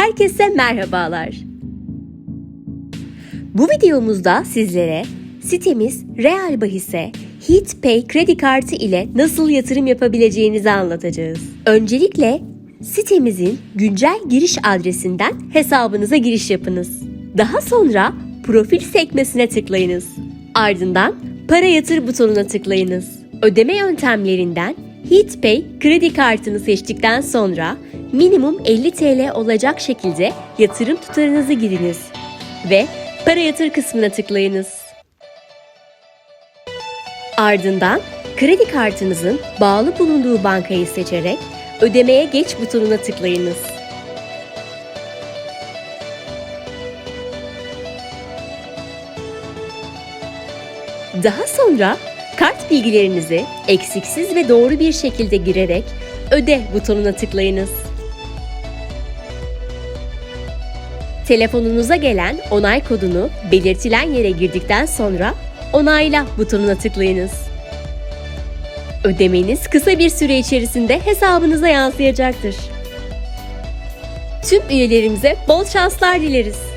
Herkese merhabalar. Bu videomuzda sizlere sitemiz Real Bahis'e HitPay kredi kartı ile nasıl yatırım yapabileceğinizi anlatacağız. Öncelikle sitemizin güncel giriş adresinden hesabınıza giriş yapınız. Daha sonra profil sekmesine tıklayınız. Ardından para yatır butonuna tıklayınız. Ödeme yöntemlerinden HitPay kredi kartını seçtikten sonra minimum 50 TL olacak şekilde yatırım tutarınızı giriniz ve para yatır kısmına tıklayınız. Ardından kredi kartınızın bağlı bulunduğu bankayı seçerek ödemeye geç butonuna tıklayınız. Daha sonra kart bilgilerinizi eksiksiz ve doğru bir şekilde girerek öde butonuna tıklayınız. Telefonunuza gelen onay kodunu belirtilen yere girdikten sonra onayla butonuna tıklayınız. Ödemeniz kısa bir süre içerisinde hesabınıza yansıyacaktır. Tüm üyelerimize bol şanslar dileriz.